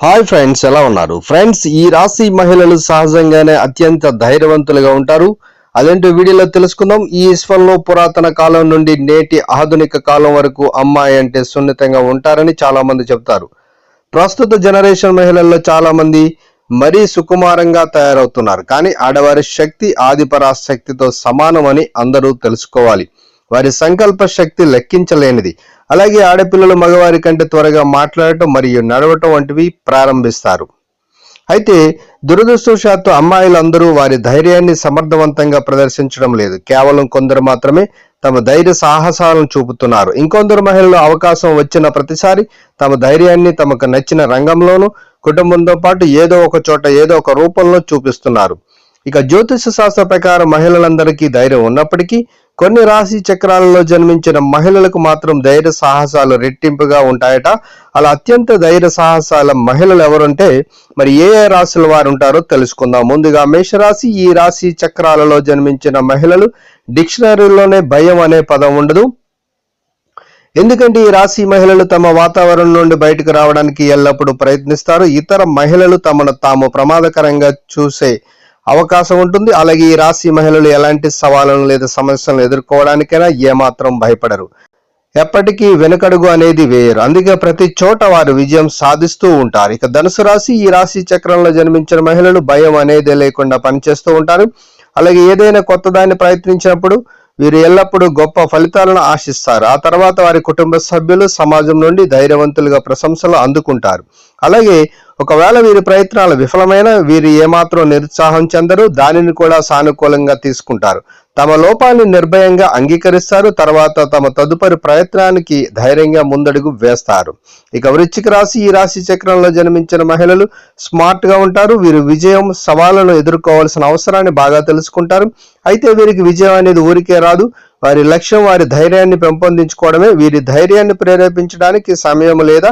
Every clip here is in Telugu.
హాయ్ ఫ్రెండ్స్ ఎలా ఉన్నారు? ఫ్రెండ్స్ ఈ రాశి మహిళలు సహజంగానే అత్యంత ధైర్యవంతులుగా ఉంటారు. అదేంటో వీడియోలో తెలుసుకుందాం. ఈ విశ్వంలో పురాతన కాలం నుండి నేటి ఆధునిక కాలం వరకు అమ్మాయి అంటే సున్నితంగా ఉంటారని చాలా మంది చెప్తారు. ప్రస్తుత జనరేషన్ మహిళల్లో చాలా మంది మరీ సుకుమారంగా తయారవుతున్నారు. కానీ ఆడవారి శక్తి ఆదిపరాశక్తితో సమానమని అందరూ తెలుసుకోవాలి. వారి సంకల్ప శక్తి లెక్కించలేనిది. అలాగే ఆడపిల్లలు మగవారి కంటే త్వరగా మాట్లాడటం మరియు నడవటం వంటివి ప్రారంభిస్తారు. అయితే దురదృష్టవశాత్తు అమ్మాయిలందరూ వారి ధైర్యాన్ని సమర్థవంతంగా ప్రదర్శించడం లేదు. కేవలం కొందరు మాత్రమే తమ ధైర్య సాహసాలను చూపుతున్నారు. ఇంకొందరు మహిళలు అవకాశం వచ్చిన ప్రతిసారి తమ ధైర్యాన్ని తమకు నచ్చిన రంగంలోనూ కుటుంబంతో పాటు ఏదో ఒక చోట ఏదో ఒక రూపంలో చూపిస్తున్నారు. ఇక జ్యోతిష శాస్త్ర ప్రకారం మహిళలందరికీ ధైర్యం ఉన్నప్పటికీ కొన్ని రాశి చక్రాలలో జన్మించిన మహిళలకు మాత్రం ధైర్య సాహసాలు రెట్టింపుగా ఉంటాయట. అలా అత్యంత ధైర్య సాహసాల మహిళలు ఎవరుంటే మరి ఏ ఏ రాశుల వారు ఉంటారో తెలుసుకుందాం. ముందుగా మేషరాశి ఈ రాశి చక్రాలలో జన్మించిన మహిళలు డిక్షనరీలోనే భయం అనే పదం ఉండదు. ఎందుకంటే ఈ రాశి మహిళలు తమ వాతావరణం నుండి బయటకు రావడానికి ఎల్లప్పుడూ ప్రయత్నిస్తారు. ఇతర మహిళలు తమను తాము ప్రమాదకరంగా చూసే అవకాశం ఉంటుంది. అలాగే ఈ రాశి మహిళలు ఎలాంటి సవాళ్ళను లేదా సమస్యలను ఎదుర్కోవడానికైనా ఏమాత్రం భయపడరు. ఎప్పటికీ వెనుకడుగు అనేది వేయరు. అందుకే ప్రతి చోట వారు విజయం సాధిస్తూ ఉంటారు. ఇక ధనుసు రాశి ఈ రాశి చక్రంలో జన్మించిన మహిళలు భయం అనేది లేకుండా పనిచేస్తూ ఉంటారు. అలాగే ఏదైనా కొత్త దాన్ని ప్రయత్నించినప్పుడు వీరు ఎల్లప్పుడూ గొప్ప ఫలితాలను ఆశిస్తారు. ఆ తర్వాత వారి కుటుంబ సభ్యులు సమాజం నుండి ధైర్యవంతులుగా ప్రశంసలు అందుకుంటారు. అలాగే ఒకవేళ వీరి ప్రయత్నాలు విఫలమైన వీరు ఏమాత్రం నిరుత్సాహం చెందరు దానిని కూడా సానుకూలంగా తీసుకుంటారు. తమ లోపాన్ని నిర్భయంగా అంగీకరిస్తారు తర్వాత తమ తదుపరి ప్రయత్నానికి ధైర్యంగా ముందడుగు వేస్తారు. ఇక వృశ్చిక రాశి ఈ రాశి చక్రంలో జన్మించిన మహిళలు స్మార్ట్గా ఉంటారు. వీరు విజయం సవాళ్ళను ఎదుర్కోవాల్సిన అవసరాన్ని బాగా తెలుసుకుంటారు. అయితే వీరికి విజయం అనేది ఊరికే రాదు. వారి లక్ష్యం వారి ధైర్యాన్ని పెంపొందించుకోవడమే. వీరి ధైర్యాన్ని ప్రేరేపించడానికి సమయం లేదా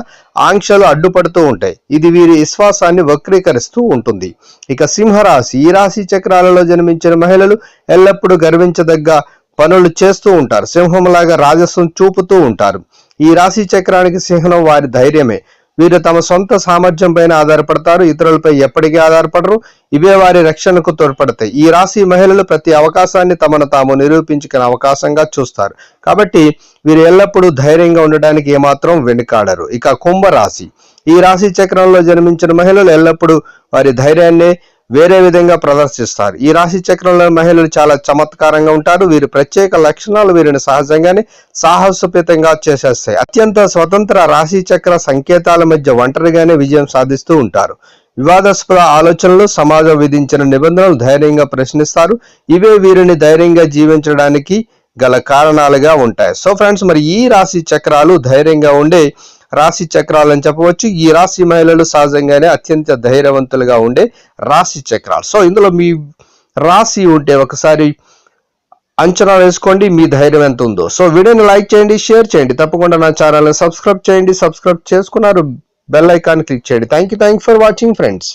ఆంక్షలు అడ్డుపడుతూ ఉంటాయి. ఇది వీరి విశ్వాసాన్ని వక్రీకరిస్తూ ఉంటుంది. ఇక సింహరాశి ఈ రాశి చక్రాలలో జన్మించిన మహిళలు ఎల్లప్పుడూ గర్వించదగ్గ పనులు చేస్తూ ఉంటారు. సింహంలాగా రాజస్వం చూపుతూ ఉంటారు. ఈ రాశి చక్రానికి సింహం వారి ధైర్యమే. వీరు తమ సొంత సామర్థ్యం పైన ఆధారపడతారు ఇతరులపై ఎప్పటికీ ఆధారపడరు. ఇవే వారి రక్షణకు తోడ్పడతాయి. ఈ రాశి మహిళలు ప్రతి అవకాశాన్ని తమను తాము నిరూపించుకునే అవకాశంగా చూస్తారు. కాబట్టి వీరు ఎల్లప్పుడూ ధైర్యంగా ఉండడానికి ఏమాత్రం వెనుకాడరు. ఇక కుంభరాశి. ఈ రాశి చక్రంలో జన్మించిన మహిళలు ఎల్లప్పుడూ వారి ధైర్యాన్ని వేరే విధంగా ప్రదర్శిస్తారు. ఈ రాశి చక్రంలో మహిళలు చాలా చమత్కారంగా ఉంటారు. వీరి ప్రత్యేక లక్షణాలు వీరిని సహజంగానే సాహసోపేతంగా చేసేస్తాయి. అత్యంత స్వతంత్ర రాశి చక్ర సంకేతాల మధ్య ఒంటరిగానే విజయం సాధిస్తూ ఉంటారు. వివాదాస్పద ఆలోచనలు సమాజం విధించిన నిబంధనలు ధైర్యంగా ప్రశ్నిస్తారు. ఇవే వీరిని ధైర్యంగా జీవించడానికి గల కారణాలుగా ఉంటాయి. సో ఫ్రెండ్స్ మరి ఈ రాశి చక్రాలు ధైర్యంగా ఉండే రాశి చక్రాలు అని చెప్పవచ్చు. ఈ రాశి మహిళలు సహజంగానే అత్యంత ధైర్యవంతులుగా ఉండే రాశి చక్రాలు. సో ఇందులో మీ రాశి ఉంటే ఒకసారి అంచనా వేసుకోండి మీ ధైర్యం ఎంత ఉందో. సో వీడియోని లైక్ చేయండి షేర్ చేయండి. తప్పకుండా నా ఛానల్ని సబ్స్క్రైబ్ చేయండి సబ్స్క్రైబ్ చేసుకున్నారు బెల్ ఐకాన్ క్లిక్ చేయండి. Thank you thank for watching friends